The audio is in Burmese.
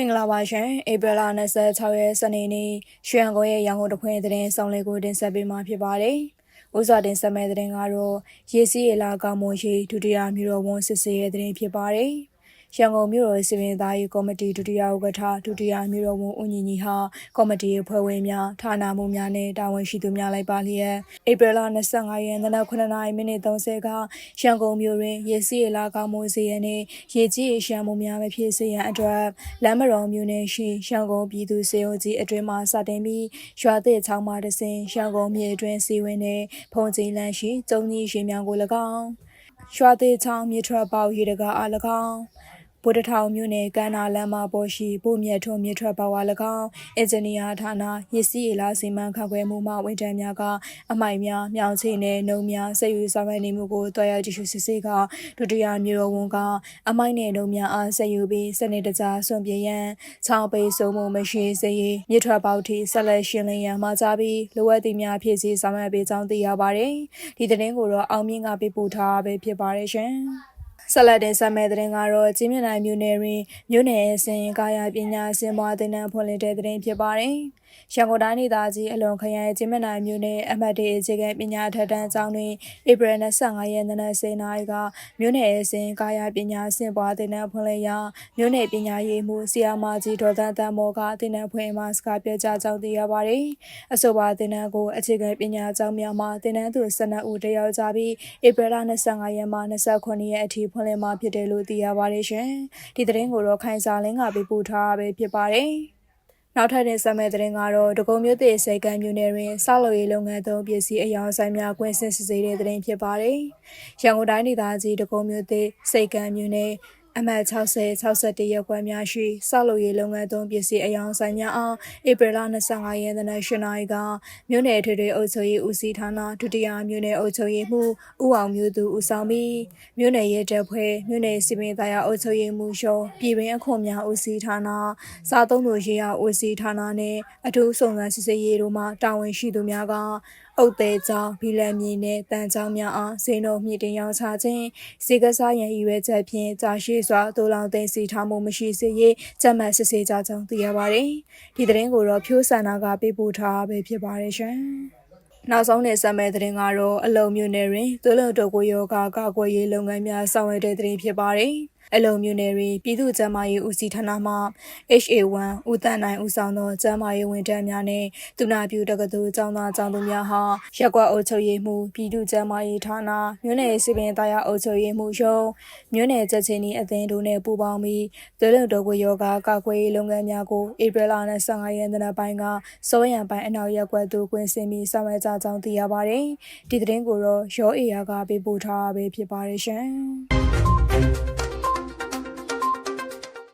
င်္ဂလာပါရှင်ဧပြီလ26ရက်စနေနေ့ရွှေရန်ကုန်ရဲ့ရန်ကုန်တခွင်သတင်းဆောင်လေးကိုတင်ဆက်ပေးမှာဖြစ်ပါတယ်။ဥစွာတင်ဆက်မဲ့သတင်းကတော့ရေစီးရလာကမွန်ရှိဒုတိယမြို့တော်ဝန်စစ်စေးရဲ့သတင်းဖြစ်ပါတယ်။ ရန်ကုန်မြို့တော်စီမင်းသားရေးကော်မတီဒုတိယဥက္ကဋ္ဌဒုတိယမြို့တော်ဝန်ဦးညီညီဟာကော်မတီအဖွဲ့ဝင်များဌာနမှများနဲ့တာဝန်ရှိသူများလိုက်ပါလျက်ဧပြီလ25ရက်နေ့နနက်9:30မိနစ်30ကရန်ကုန်မြို့တွင်ရေစီးရလာကမိုးစီရနှင့်ရေကြီးရေရှမ်းမှုများမဖြစ်စေရန်အတွက်လမ်းမတော်မြို့နယ်ရှိရန်ကုန်ပြည်သူ့စေအုပ်ကြီးအတွင်မှစတင်ပြီးရွာသစ်ချောင်းမှတဆင်ရန်ကုန်မြို့အတွင်းစီဝင်နှင့်ဖုန်ကြီးလမ်းရှိကျုံကြီးရှင်များကို၎င်းရွာသေးချောင်းမြေထွက်ပေါရေတကားအား၎င်း ဗိုလ်တထောင်မြို့နယ်ကမ်းနာလမ်းမပေါ်ရှိဗိုလ်မြတ်ထုံးမြစ်ထွက်ပါဝါ၎င်းအင်ဂျင်နီယာဌာနရည်စည်းရလာစီမံခန့်ခွဲမှုမှဝန်ထမ်းများကအမိုက်များမြောင်ချေနဲ့နှုံများဆက်ယူဆောင်ရွက်နေမှုကိုတွားရောက်ကြည့်ရှုစစ်ဆေးကဒုတိယမြို့တော်ဝန်ကအမိုက်နဲ့နှုံများအားဆက်ယူပြီးစနစ်တကျဆွန့်ပြေရန်ချောင်းပိတ်ဆုံးမှုမရှိစေရေးမြစ်ထွက်ပေါက်ထိဆက်လက်ရှင်းလင်းရန်မှာကြပြီးလိုအပ်သည့်များဖြစ်စီဆောင်ရွက်ပေးကြောင်းသိရပါတယ်ဒီသတင်းကိုတော့အောင်မြင့်ကပေးပို့ထားပဲဖြစ်ပါတယ်ရှင် ဆက်လက်တင်ဆက်မဲ့တဲ့တင်ကတော့ကြီးမြင့်နိုင်မြို့နယ်တွင်မြို့နယ်အစဉ်ကာယပညာစင်ပွားတင်နန်းဖွင့်လှစ်တဲ့တင်ဖြစ်ပါတယ်။ ရန်ကုန်တိုင်းဒေသကြီးအလွန်ခရိုင်ကြီးမြင့်နိုင်မြို့နယ်အမှတ်ဒေအခြေခံပညာထက်တန်းကျောင်းတွင်ဧပြီ25ရက်နေ့နက်10:00နာရီကမြို့နယ်အစဉ်ကာယပညာစင်ပွားတင်နန်းဖွင့်လှစ်ရာမြို့နယ်ပညာရေးမှူးဆီယာမာကြီးဒေါ်တန်းတန်းမောကတင်နန်းဖွင့်မှာစကားပြောကြားကြောင်းသိရပါတယ်။အဆိုပါတင်နန်းကိုအခြေခံပညာကျောင်းများမှာတင်နန်းသူ12ဦးတက်ရောက်ကြပြီးဧပြီလ25ရက်မှ29ရက်အထိဖွင့်လှစ်မှာဖြစ်တယ်လို့သိရပါတယ်ရှင်။ဒီသတင်းကိုတော့ခိုင်စာလင်းကပေးပို့ထားပဲဖြစ်ပါတယ်။ နောက်ထပ်တင်ဆက်မဲ့သတင်းကတော့ဒဂုံမြို့သစ်စိတ်ကံမြို့နယ်တွင်ဆောက်လုပ်ရေးလုပ်ငန်းသုံးပစ္စည်းအယောင်ဆိုင်များကွင်းဆင်းစစ်ဆေးတဲ့သတင်းဖြစ်ပါတယ်။ရန်ကုန်တိုင်းဒေသကြီးဒဂုံမြို့သစ်စိတ်ကံမြို့နယ် အမှတ်60 61ရက်ကွက်များရှိဆောက်လုပ်ရေးလုပ်ငန်းသုံးပစ္စည်းအယောင်ဆိုင်များအားဧပြီလ25ရက်နေ့ရှနာရီကမြို့နယ်ထွေထွေအုပ်ချုပ်ရေးဦးစီးဌာနဒုတိယမြို့နယ်အုပ်ချုပ်ရေးမှူးဦးအောင်မျိုးသူဦးဆောင်ပြီးမြို့နယ်ရဲတပ်ဖွဲ့မြို့နယ်စီမံသားရအုပ်ချုပ်ရေးမှူးရုံးပြည်ပင်းအခွန်များဦးစီးဌာနစားသုံးသူရေးရာဦးစီးဌာနနှင့်အထူးစုံစမ်းစစ်ဆေးရေးတို့မှတာဝန်ရှိသူများကအုတ်သေးကြောင်းဘီလန်မြေနဲ့တန်ကြောင်းများအားဈေးနှုန်းမြင့်တင်ရောင်းချခြင်းစီကစားရန်ရည်ရွယ်ချက်ဖြင့်ကြာရှည်စွာတိုးလောင်သိမ်းစီထားမှုမရှိစေရေးကြက်မှတ်စစ်ဆေးကြကြောင်းသိရပါတယ်။ဒီသတင်းကိုတော့ဖြိုးဆန္ဒကပေးပို့ထားပဲဖြစ်ပါတယ်ရှင်။နောက်ဆုံးနေဆက်မဲ့သတင်းကတော့အလုံမျိုးနယ်တွင်သွေးလွန်တုပ်ကိုယောဂကာကွယ်ရေးလုပ်ငန်းများဆောင်ရွက်တဲ့သတင်းဖြစ်ပါတယ်။ အလုံမျိုးနယ်တွင်ပြည်သူ့ကျန်းမာရေးဦးစီးဌာနမှ HA1 ဦးတန်းနိုင်ဦးဆောင်သောကျန်းမာရေးဝန်ထမ်းများနှင့်သူနာပြုတက္ကသိုလ်ကျောင်းသားကျောင်းသူများဟာရက်ကွက်အုပ်ချုပ်ရေးမှူးပြည်သူ့ကျန်းမာရေးဌာနမြို့နယ်စီပင်သားရအုပ်ချုပ်ရေးမှူးရုံးမြို့နယ်ချက်ချင်းဤအသင်းတို့နှင့်ပူးပေါင်းပြီးသွေးလွန်တုပ်ကွေယောဂကာကွယ်ရေးလုပ်ငန်းများကိုဧပြီလ25ရက်နေ့ပိုင်းကစိုးရံပိုင်းအနောက်ရက်ကွက်သို့ကွင်းဆင်းပြီးဆောင်ရွက်ကြကြောင်းသိရပါတယ်။ဒီသတင်းကိုတော့ရောအေယာကပေးပို့ထားပဲဖြစ်ပါတယ်ရှင်။